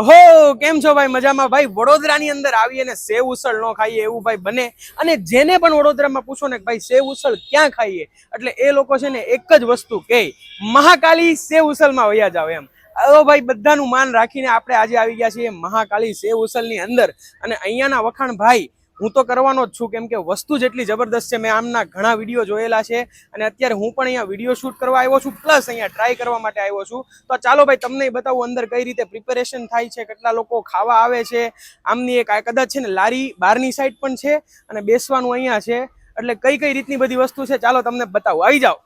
હો, કેમ છો ભાઈ? મજામાં? ભાઈ, વડોદરાની અંદર આવીએ ને સેવ ઉસળ ન ખાઈએ એવું ભાઈ બને. અને જેને પણ વડોદરામાં પૂછો ને ભાઈ, સેવ ઉસળ ક્યાં ખાઈએ? એટલે એ લોકો છે ને એક જ વસ્તુ કે મહાકાલી સેવ ઉસળમાં વયા જાવ એમ. હવે ભાઈ, બધાનું માન રાખીને આપણે આજે આવી ગયા છીએ મહાકાલી સેવ ઉસળની અંદર. અને અહીંયાના વખાણ ભાઈ હું તો કરવાનો જ છું, કેમ કે વસ્તુ જેટલી જબરદસ્ત છે, મેં આમના ઘણા વીડિયો જોયેલા છે અને અત્યારે હું પણ અહીંયા વીડિયો શૂટ કરવા આવ્યો છું, પ્લસ અહીંયા ટ્રાય કરવા માટે આવ્યો છું. તો ચાલો ભાઈ, તમને બતાવું અંદર કઈ રીતે પ્રિપેરેશન થાય છે, કેટલા લોકો ખાવા આવે છે. આમની એક કદાચ છે ને લારી બહારની સાઈડ પણ છે અને બેસવાનું અહીંયા છે. એટલે કઈ કઈ રીતની બધી વસ્તુ છે, ચાલો તમને બતાવું. આવી જાઓ.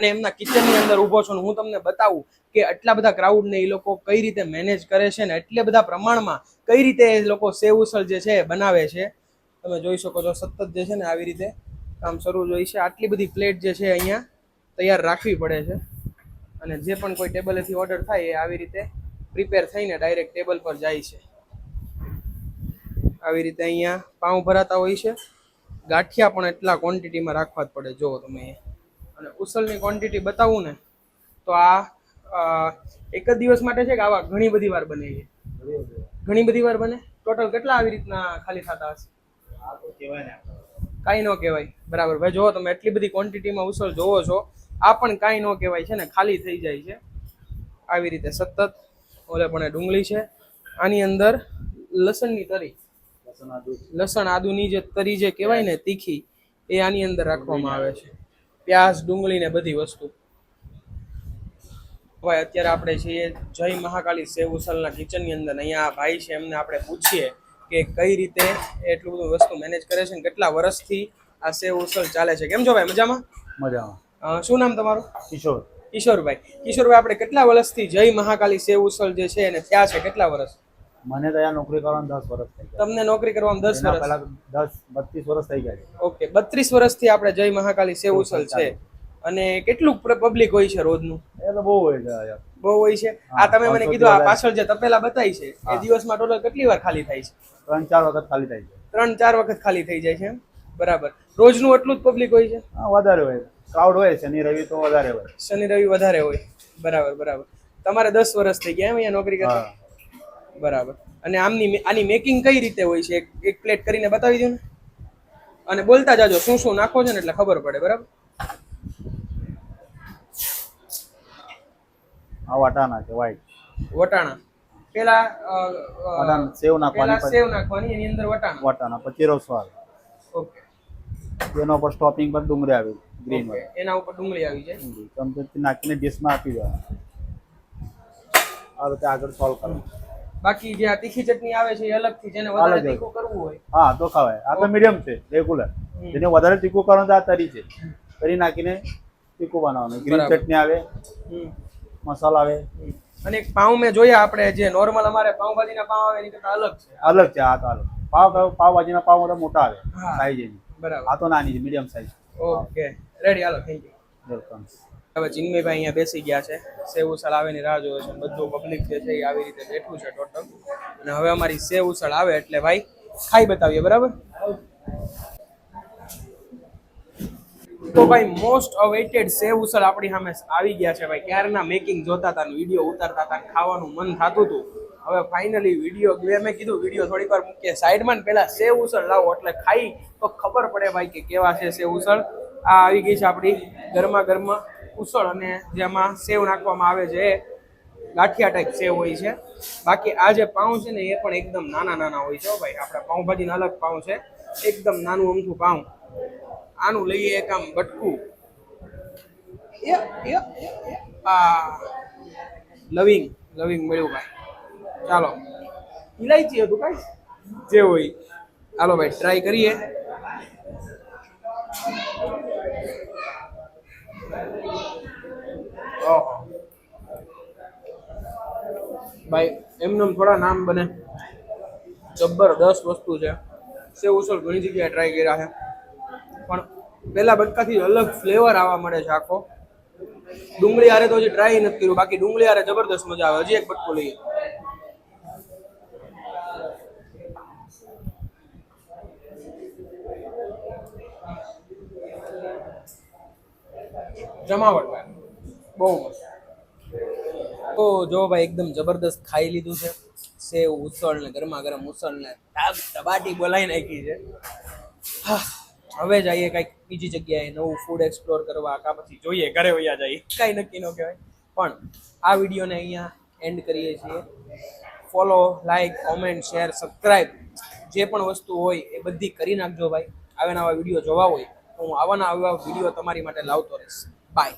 અને એમના કિચનની અંદર ઊભો છું હું તમને બતાવું કે આટલા બધા ક્રાઉડને એ લોકો કઈ રીતે મેનેજ કરે છે ને એટલે બધા પ્રમાણમાં કઈ રીતે એ લોકો સેવ ઉસળ જે છે બનાવે છે. તમે જોઈ શકો છો સતત જે છે ને આવી રીતે કામ શરૂ જ હોય છે. આટલી બધી પ્લેટ જે છે અહીંયા તૈયાર રાખવી પડે છે. અને જે પણ કોઈ ટેબલેથી ઓર્ડર થાય એ આવી રીતે પ્રિપેર થઈને ડાયરેક્ટ ટેબલ પર જાય છે. આવી રીતે અહીંયા પાઉં ભરાતા હોય છે. ગાંઠિયા પણ એટલા ક્વોન્ટિટીમાં રાખવા જ પડે. જુઓ તમે અહીંયા. અને ઉસલની ક્વોન્ટિટી બતાવું ને તો આ એક જ દિવસ માટે છે કે આવા ઘણી બધી વાર બને છે? ઘણી બધી વાર બને? ટોટલ કેટલા આવી રીતના ખાલી થતા હશે? કાંઈ ન કહેવાય. બરાબર. ભાઈ જુઓ તમે એટલી બધી ક્વોન્ટિટીમાં ઉસળ જોવો છો આ પણ કાંઈ ન કહેવાય છે ને ખાલી થઈ જાય છે. આવી રીતે સતત ઓલે પણ ડુંગળી છે. આની અંદર લસણની તરી લસણ આદુની જે તરી જે કહેવાય ને તીખી એ આની અંદર રાખવામાં આવે છે. પ્યાઝ ડુંગળી ને બધી વસ્તુ. ભાઈ અત્યારે આપણે છીએ જય મહાકાલી સેવ ઉસલના કિચનની અંદર. અહીંયા ભાઈ છે એમને આપણે પૂછીએ કે કઈ રીતે એટલું બધું વસ્તુ મેનેજ કરે છે ને કેટલા વર્ષથી આ સેવ ઉસલ ચાલે છે. કેમ છો ભાઈ? મજામાં? મજામાં. શું નામ તમારું? કિશોર. કિશોરભાઈ. કિશોરભાઈ આપણે કેટલા વર્ષથી જય મહાકાલી સેવ ઉસલ જે છે એને થયા છે કેટલા વર્ષ? મને તો અહીંયા નોકરી કરવાનું દસ વર્ષ થઈ ગયા. તમને નોકરી કરવામાં દસ વર્ષ પહેલા દસ બત્રીસ વર્ષ થઈ ગયા છે. ઓકે બત્રીસ વર્ષથી આપણે જય મહાકાલી સેવ ઉસલ છે. અને કેટલું પબ્લિક હોય છે રોજનું? એ તો બહુ હોય છે બહુ હોય છે? આ તમે મને કીધું આ પાછળ જે તપેલા બતાવી છે એ દિવસમાં ટોટલ કેટલી વાર ખાલી થાય છે? ત્રણ ચાર વખત ખાલી થાય છે. ત્રણ ચાર વખત ખાલી થઈ જાય છે બરાબર. રોજનું એટલું જ પબ્લિક હોય છે? હા વધારે હોય. ક્રાઉડ હોય શનિ રવિ તો વધારે હોય. શનિ રવિ વધારે હોય. બરાબર બરાબર. તમારે દસ વર્ષ થઈ ગયા એમ અહીંયા નોકરી કરતા? બરાબર. અને આમની આની મેકિંગ કઈ રીતે હોય છે એક પ્લેટ કરીને બતાવી દો ને અને બોલતા જાજો શું શું નાખો છો ને એટલે ખબર પડે બરાબર? આ વાટાણા છે વાઈટ વટાણા. પેલા અ, સેવ નાખવાની સેવ નાખવાની એની અંદર વટાણા. વટાણા પછી રસો આવે ઓકે. એના ઉપર સ્ટોપિંગ પર ડુંગળી આવી ગ્રીન. એના ઉપર ડુંગળી આવી જાય. કમ્પ્લીટ નાખીને ડીશમાં આપી દેવા આ રીતે આગળ સોલ્વ કરો બાકી જે આ તીખી ચટણી આવે છે એ અલગથી જેને વધારે તીખું કરવું હોય. હા તો ખવાય આ તો મીડિયમ છે રેગ્યુલર જેને વધારે તીખું કરવાનું તો આ તરી છે. તરી નાખીને તીખું બનાવવાનું. ગ્રીન. ચટણી આવે. મસાલા આવે. અને એક પાઉં મેં જોયા આપણે જે નોર્મલ અમારે પાઉંભાજીના પાઉં આવે એની કરતા અલગ છે. અલગ છે આ તો અલગ. પાવ પાવ ભાજીના પાવ મોટા મોટા આવે. સાઈઝ એની. બરાબર. આ તો નાની છે medium size okay ready hello thank you welcome હવે ચિન્મયભાઈ અહીંયા બેસી ગયા છે. સેવ ઉછળ આવે ની રાહ જોવે છે બધું પબ્લિક જે છે એ આવી રીતે બેઠું છે ટોટલ અને હવે અમારી સેવ ઉછળ આવે એટલે ભાઈ ખાઈ બતાવીએ, બરાબર? તો ભાઈ મોસ્ટ અવેઇટેડ સેવ ઉછળ આપણી સામે આવી ગયા છે ભાઈ. ક્યારના મેકિંગ જોતા હતા વીડિયો ઉતારતા હતા ખાવાનું મન થતું હતું. હવે ફાઇનલી વીડિયો મેં કીધું વીડિયો થોડીક વાર મૂકીએ. સાઈડમાં પહેલા સેવ ઉછળ લાવો એટલે ખાઈ તો ખબર પડે ભાઈ કે કેવા છે સેવ ઉછળ. આ આવી ગઈ છે આપણી ગરમા ગરમા ઉસળ અને જેમાં સેવ નાખવામાં આવે છે, એ ગાંઠિયા ટાઈપ સેવ હોય છે. બાકી આ જે પાઉં છે ને, એ પણ એકદમ નાના નાના હોય છે ભાઈ. આપણા પાઉંભાજીના અલગ પાઉં છે. એકદમ નાનું અમથું પાઉં. આનું લઈએ એક આમ બટકું લવિંગ લવિંગ મળ્યું ભાઈ. ચાલો. ઇલાયચી હતું કાંઈ? જે હોય. ચાલો ભાઈ ટ્રાય કરીએ. ભાઈ એમનું થોડા નામ બને. જબરદસ્ત વસ્તુ છે. સેવ ઉસળ ઘણી જગ્યાએ ટ્રાય કર્યા છે. પણ પહેલા બટકાથી અલગ ફ્લેવર આવવા મળે છે આખો. ડુંગળી આરે તો હજી ટ્રાય નથી કર્યું. બાકી ડુંગળી આરે જબરદસ્ત મજા આવે. હજી એક બટકો લઈએ. જમાવટ બહુ મસ્ત. તો જો ભાઈ, એકદમ જબરદસ્ત ખાઈ લીધું છે. સેવ ઉસળ ને ગરમા ગરમ ઉસળ ને ટાબ ટબાટી બોલાવી નાખી છે. હવે જઈએ કંઈક બીજી જગ્યાએ, નવું ફૂડ એક્સપ્લોર કરવા. કા પછી જોઈએ, ઘરે વયા જઈએ. કાંઈ નક્કી ન કહેવાય. પણ આ વિડીયોને અહીંયા એન્ડ કરીએ છીએ. Follow like comment share subscribe જે પણ વસ્તુ હોય એ બધી કરી નાખજો ભાઈ. આવા નવા વીડિયો જોવા હોય તો હું આવાના આવા વીડિયો તમારી માટે લાવતો રહીશ. બાય